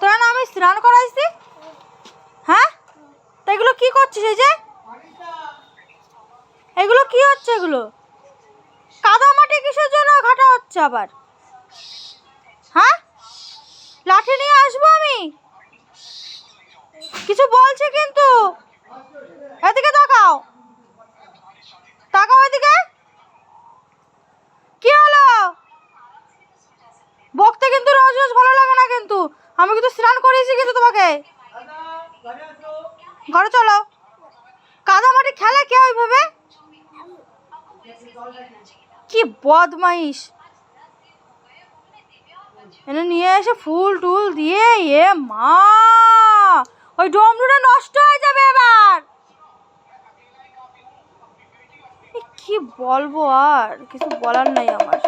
তোরা না আমি স্নান করাইছি? হ্যাঁ? তা এগুলো কি করছিস এই যে? এগুলো কি হচ্ছে এগুলো? কাদা মাটি কিসের জন্য ঘাটা হচ্ছে আবার? হ্যাঁ? লাঠি নিয়ে আসব আমি? কিছু বলছে কিন্তু। এদিকে তাকাও। তাকাও এদিকে। কি হলো? বকতে কিন্তু রোজ রোজ ভালো লাগে আমি কিন্তু স্নান করিয়েছি কিন্তু তোমাকে। ঘরে চলো। কাদা মাটি খেলে কে ওইভাবে? কি বদমাইশ। এনে নিয়ে এসে ফুল টুল দিয়ে এ মা, ওই ডমরুটা নষ্ট হয়ে যাবে এবার। কি বলব আর, কিছু বলার নাই আমার।